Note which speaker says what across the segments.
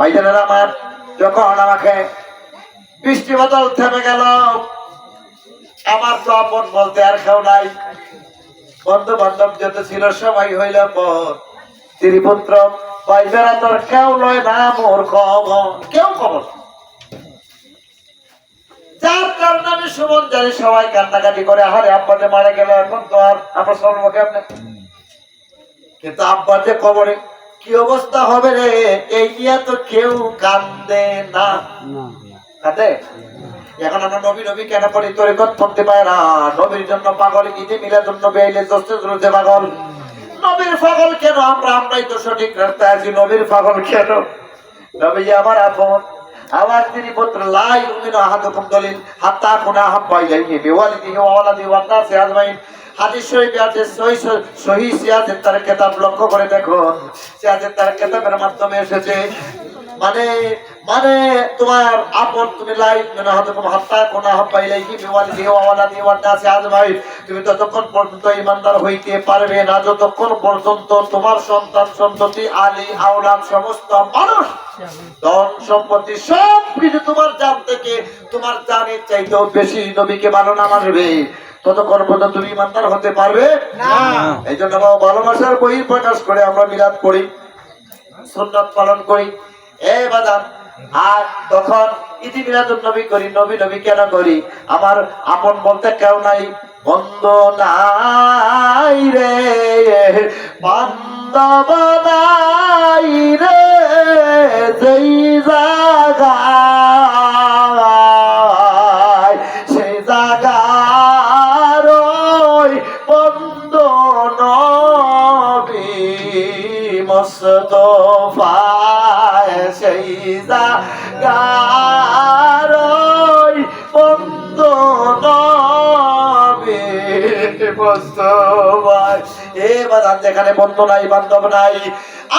Speaker 1: ভাইজানের আমার, যখন আমাকে বৃষ্টি বদল থেমে গেল, আমার তো আপন বলতে আর কেউ নাই। বন্ধু বান্ধব যত ছিল, সবাই হইল পর তিরিপুত্র ভাইজারা তোর কেউ লয় না মোর খবর, কেউ খবর। যার কারণে আমি সুমন জানি সবাই কান্নাকাটি করে, আহারে আব্বাতে মারা গেল, এখন তো আর আমার কেমনে? কিন্তু আব্বা যে কবরে কি অবস্থা হবে রে? এই নিয়ে তো কেউ কান্দে না। কাঁদে এখন আমরা নবী নবী কেন করি? তরিকত পড়তে পারে না। নবীর জন্য পাগল ঈদে মিলাদুন নবী আইলে দোস্তে দরুদে পাগল। নবীর পাগল কেন? আমরা আমরাই তো সঠিক রাস্তায় আছি। নবীর পাগল কেন? নবী আমার আপন। আমার তিনি পুত্র লাই উমিন আহাদুকুম দলিল হাত্তা কুনা হাব্বা ইলাইহি বিওয়ালিদিহি ওয়া ওয়ালাদিহি ওয়ান নাসি আজমাইন। হাদিস শরীফে আছে, সহি সহি সিয়াজের তার কিতাব লক্ষ্য করে দেখুন সিয়াজের তার কিতাবের মাধ্যমে এসেছে। মানে মানে তোমার আপন তুমি লাইফ মানে হয়তো কোনো হাত্তা কোন হাব্বা ইলাইহি বিওয়ালিদিহি ওয়া ওয়ালাদিহি ওয়ান নাসি আজমাইন। তুমি ততক্ষণ পর্যন্ত ইমানদার হইতে পারবে না। যতক্ষণ পর্যন্ত তোমার সন্তান, সন্ততি, আলী, আওলাদ সমস্ত মানুষ, ধন সম্পত্তি সব কিছু তোমার জান থেকে, তোমার জানের চাইতেও বেশি নবীকে ভালো না মানবে। ততক্ষণ পর্যন্ত তুমি ইমানদার হতে পারবে? এই জন্য ভালোবাসার বই প্রকাশ করে আমরা মিলাদ করি সুন্নত পালন করি। এ বাদান আর তখন ইতি মিলাদুন নবী করি নবী নবী কেন করি? আমার আপন বলতে কেউ নাই বন্ধ নাই রে বান্ধব নাই রে। মোস্তফায় সেই গারই বন্ধ নবী। মোস্তফায় এ যেখানে বন্ধ নাই, বান্ধব নাই,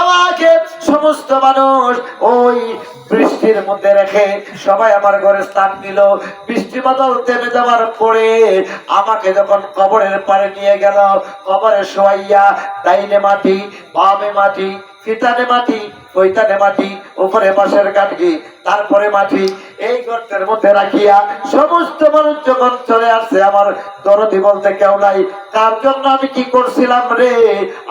Speaker 1: আমাকে সমস্ত মানুষ ওই বৃষ্টির মধ্যে রেখে সবাই আমার ঘরে স্থান দিল বৃষ্টি বাদল থেমে যাওয়ার পরে আমাকে যখন কবরের পারে নিয়ে গেল, কবরে শোয়াইয়া, ডাইনে মাটি, বামে মাটি, ফিতানে মাটি, পৈতানে মাটি উপরে বাঁশের কাটকি তারপরে মাটি, এই গর্তের মধ্যে রাখিয়া সমস্ত মানুষ যখন চলে আসছে। আমার দরদি বলতে কেউ নাই, কার জন্য আমি কি করছিলাম রে?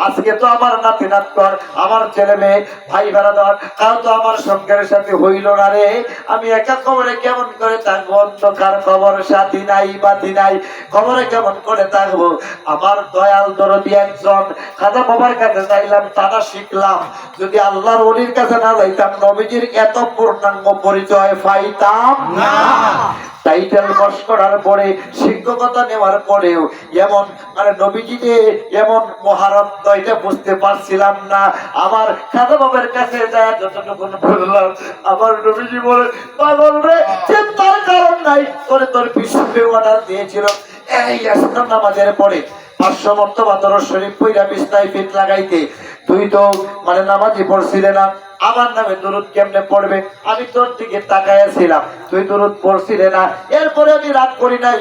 Speaker 1: আজকে তো আমার নাতি নাতকর, আমার ছেলে মেয়ে, ভাই বেড়াদার, কাউ তো আমার সঙ্গের সাথে হইল না রে। আমি একা খবরে কেমন করে থাকব? অন্ধকার খবর সাথী নাই, বাতি নাই খবরে কেমন করে থাকব? আমার দয়াল দরদি একজন, খাজা বাবার কাছে চাইলাম তারা শিখলাম, যদি আল্লাহর অলির কাছে না যাইতাম নবীজির এত পূর্ণাঙ্গ পরিচয় পাইতাম না। টাইটেল পাস করার পরে শিক্ষকতা নেওয়ার পরেও এমন মানে নবীজিকে এমন মহারত্ন এটা বুঝতে পারছিলাম না। আমার খাজা বাবার কাছে যায় যতটুকু বললাম আমার নবীজি বলে পাগল রে চিন্তার কারণ নাই করে তোর পিছনে অর্ডার দিয়েছিল। এই আসলাম নামাজের পরে পাঁচশো মর্তবা তোর শরীফ পইরা বিস্তায় ফিট লাগাইতে। তুই তো মানে নামাজি পড়ছিলে না। আমার নামে দরুদ কেমনে পড়বে? আমি তোর দিকে তাকাইছিলাম তুই দরুদ পড়ছিলে না। এরপরে আমি রাগ করি নাই।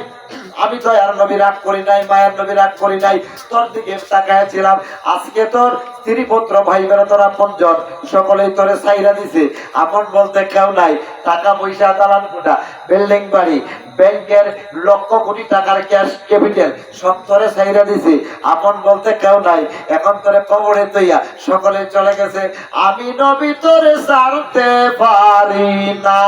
Speaker 1: আমি তো আর নবী রাগ করি নাই, মায়ের নবী রাগ করি নাই। তোর দিকে তাকাইছিলাম আজকে তোর স্ত্রী পুত্র ভাই বেড়া তোর আপন জন, সকলেই তোরে সাইরা দিছে। আপন বলতে কেউ নাই। টাকা পয়সা, দালান কোটা বিল্ডিং বাড়ি, ব্যাংকের লক্ষ কোটি টাকার ক্যাশ ক্যাপিটাল, সব তোরে সাইরা দিছে। আপন বলতে কেউ নাই। এখন তোরে কবরে তৈয়া সকলে চলে গেছে। আমি নবী তোরে ছাড়তে পারি না।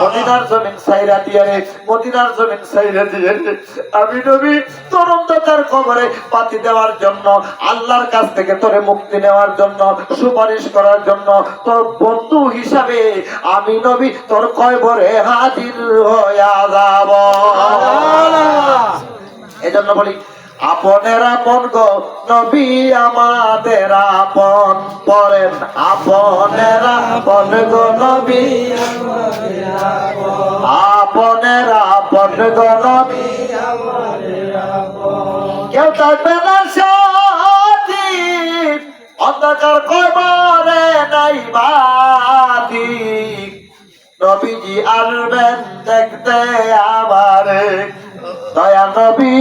Speaker 1: মদিনার জমিন সাইরা দিয়ে রে মদিনার জমিন সাইরা দিয়ে রে। আমি নবী তোর অন্ধকার কবরে পাতি দেওয়ার জন্য আল্লাহর কাছ থেকে তোরে মুক্তি নেওয়ার জন্য সুপারিশ করার জন্য তোর বন্ধু হিসাবে আমি নবী তোর কয়বরে হাজির হইয়া যাব। এজন্য বলি আপনের আপন গো, নবী আমাদের আপন। পরেন আপনের আপন গো, নবী আপনের আপন গো, নবী কেউ থাকবে না অন্ধকার কবরে নাই বাতি। নবীজি আসবেন দেখতে আমারে। দয়া নবী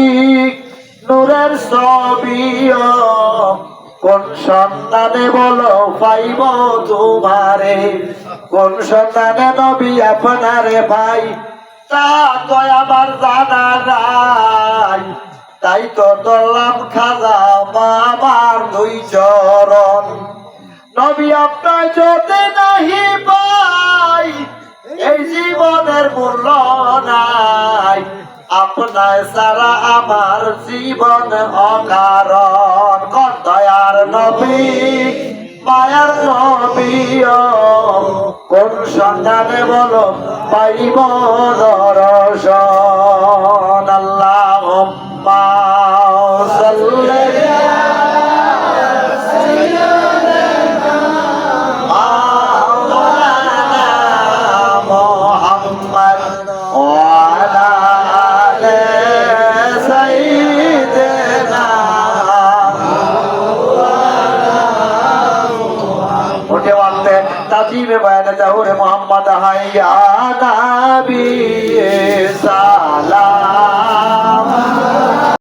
Speaker 1: নূরের ছবিও। কোন সন্তানে বলো পাইব তোমারে? কোন সন্তানে নবী আপনারে ভাই? তা তো আমার জানা নাই। তাই তো দলাম খাজা বাবার দুই চরণ। নবী আপনার যদি নাহি পাই, এই জীবনের মূল্য নাই। আপনার সারা আমার জীবন অকারণ। কর দয়ার নবী মায়ার নবী কোন সন্ধানে বলো পাইব আজিবে বায়না জাহুরে মোহাম্মদ হাইয়া নাবি সালাম।